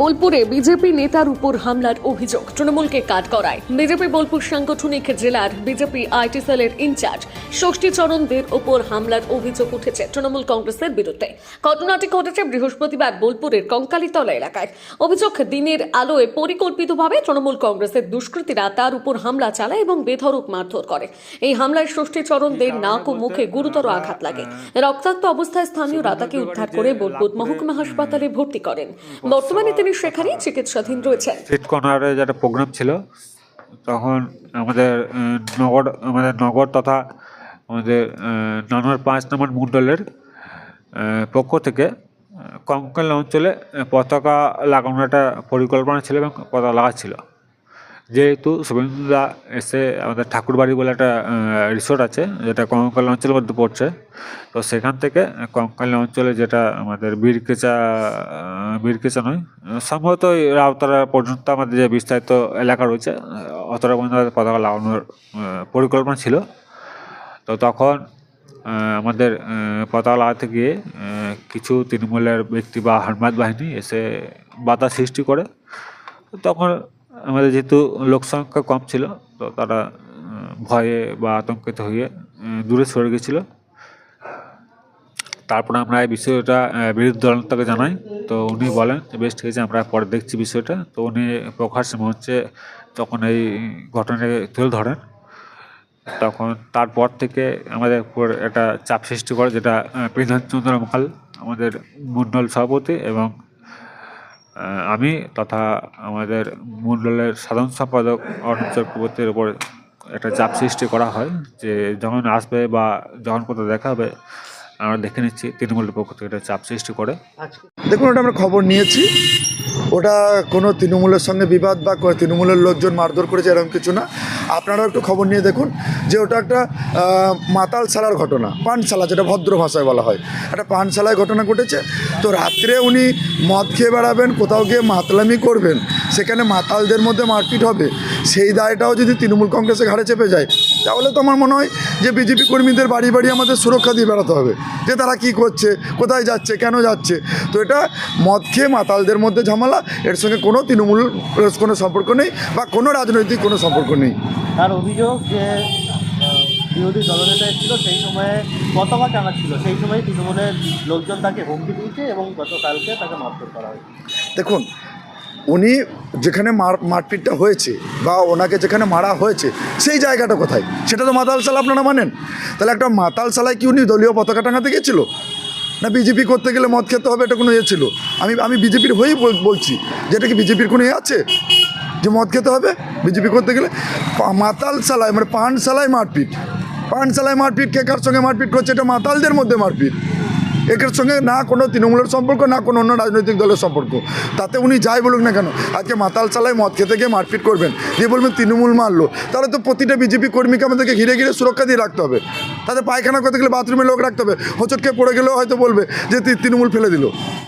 বোলপুরে বিজেপি নেতার উপর হামলার অভিযোগ। তৃণমূলকে কাট করায় বিজেপি বোলপুর সাংগঠনিক জেলার বিজেপি আইটি সেলের ইনচার্জ ষষ্ঠীচরণ দের উপর হামলার অভিযোগ উঠেছে তৃণমূল কংগ্রেসের বিরুদ্ধে। ঘটনাটি ঘটেছে বৃহস্পতিবার বোলপুরের কঙ্কালীতলা এলাকায়। অভিযোগ দিনের আলোয় পরিকল্পিতভাবে তৃণমূল কংগ্রেসের দুষ্কৃতীরা তার উপর হামলা চালায় এবং বেধড়ক মারধর করে। এই হামলায় ষষ্ঠীচরণ দের নাক ও মুখে গুরুতর আঘাত লাগে। রক্তাক্ত অবস্থায় স্থানীয়রা তাকে উদ্ধার করে বোলপুর মহকুমা হাসপাতালে ভর্তি করেন। বর্তমানে তিনি সেখানেই চিকিৎসাধীন রয়েছেন। স্ট্রিট কর্নারে যেটা প্রোগ্রাম ছিল, তখন আমাদের নগর আমাদের নগর তথা আমাদের নানার পাঁচ নম্বর মণ্ডলের পক্ষ থেকে কঙ্কাল অঞ্চলে পতাকা লাগানোর একটা পরিকল্পনা ছিল এবং পতাকা লাগাচ্ছিল। যেহেতু শুভেন্দুদা এসে আমাদের ঠাকুরবাড়ি বলে একটা রিসোর্ট আছে, যেটা কঙ্কাল অঞ্চলের মধ্যে পড়ছে। তো সেখান থেকে কঙ্কালী অঞ্চলে যেটা আমাদের বীরকেচা বীরকেচা নয়, সম্ভবত রাউতারা পর্যন্ত আমাদের যে বিস্তারিত এলাকা রয়েছে, অতটা পর্যন্ত পতাকা লাগানোর পরিকল্পনা ছিল। তো তখন আমাদের পতাকা লাগাতে গিয়ে কিছু তৃণমূলের ব্যক্তি বা হারমাত বাহিনী এসে বাধা সৃষ্টি করে। তখন আমাদের যেহেতু লোক সংখ্যা কম ছিল তো তারা ভয়ে বা আতঙ্কিত হয়ে দূরে সরে গেছিল। তারপরে আমরা এই বিষয়টা বিরোধী দলনেতাকে জানাই। তো উনি বলেন বেশ ঠিক আছে আমরা পরে দেখছি বিষয়টা। তো উনি প্রকাশ্যে মঞ্চে তখন এই ঘটনাকে তুলে ধরেন তখন তারপর থেকে আমাদের উপর একটা চাপ সৃষ্টি করে যেটা আহ, বিধানচন্দ্র মাল আমাদের মণ্ডল সভাপতি এবং আমি তথা আমাদের মণ্ডলের সাধারণ সম্পাদক অর্ণব চক্রবর্তীর উপর একটা চাপ সৃষ্টি করা হয় যে যখন আসবে বা যখন কোথাও দেখা হবে, আমরা দেখে নিচ্ছি, তৃণমূলের পক্ষ থেকে একটা চাপ সৃষ্টি করে। দেখুন, ওটা আমরা খবর নিয়েছি। ওটা কোনো তৃণমূলের সঙ্গে বিবাদ বা তৃণমূলের লোকজন মারধর করেছে, এরকম কিছু না। আপনারাও একটু খবর নিয়ে দেখুন যে ওটা একটা মাতাল সালার ঘটনা, পানশালা যেটা ভদ্র ভাষায় বলা হয়। একটা পানশালায় ঘটনা ঘটেছে। তো রাত্রে উনি মদ খেয়ে বেড়াবেন, কোথাও গিয়ে মাতলামি করবেন, সেখানে মাতালদের মধ্যে মারপিট হবে। সেই দায়টাও যদি তৃণমূল কংগ্রেসের ঘাড়ে চেপে যায় তাহলে তো আমার মনে হয় যে বিজেপি কর্মীদের বাড়ি বাড়ি আমাদের সুরক্ষা দিয়ে বেড়াতে হবে। যে তারা কি করছে কোথায় যাচ্ছে কেন যাচ্ছে। তো এটা মদ খেয়ে মাতালদের মধ্যে ঝামেলা এর সঙ্গে কোনো তৃণমূল কোনো সম্পর্ক নেই বা কোনো রাজনৈতিক কোনো সম্পর্ক নেই। তার অভিযোগ যে বিরোধী দলনেতা এসেছিল সেই সময়ে পতাকা টানা ছিল? সেই সময় তৃণমূলের লোকজন তাকে হুমকি দিয়েছে এবং গতকালকে তাকে মারধর করা হয়েছে। দেখুন উনি যেখানে মার মারপিটটা হয়েছে বা ওনাকে যেখানে মারা হয়েছে, সেই জায়গাটা কোথায়? সেটা তো মাতাল সালা আপনারা মানেন। তাহলে একটা মাতাল সালায় কি উনি দলীয় পতাকা টাঙাতে গিয়েছিল না বিজেপি করতে গেলে মদ খেতে হবে, এটা কোনো ইয়ে ছিল? আমি আমি বিজেপির হয়েই বল- বলছি, যে এটা কি বিজেপির কোনো ইয়ে আছে? যে মদ খেতে হবে বিজেপি করতে গেলে? পা- মাতাল সালায় মানে পান সালায় মারপিট। পান সালায় মারপিট, কে কার সঙ্গে মারপিট করছে? এটা মাতালদের মধ্যে মারপিট। একের সঙ্গে না কোনো তৃণমূলের সম্পর্ক, না কোনো অন্য রাজনৈতিক দলের সম্পর্ক। তাতে উনি যাই বলুক না কেন, আজকে মাতাল চালায় মদ খেতে গিয়ে মারপিট করবেন। দিয়ে বলবেন তৃণমূল মারলো। তাহলে তো প্রতিটা বিজেপি কর্মীকে আমাদেরকে ঘিরে ঘিরে সুরক্ষা দিয়ে রাখতে হবে। তাদের পায়খানা করতে গেলে বাথরুমে লোক রাখতে হবে। হোঁচট খেয়ে পড়ে গেলেও হয়তো বলবে যে তৃণমূল ফেলে দিল।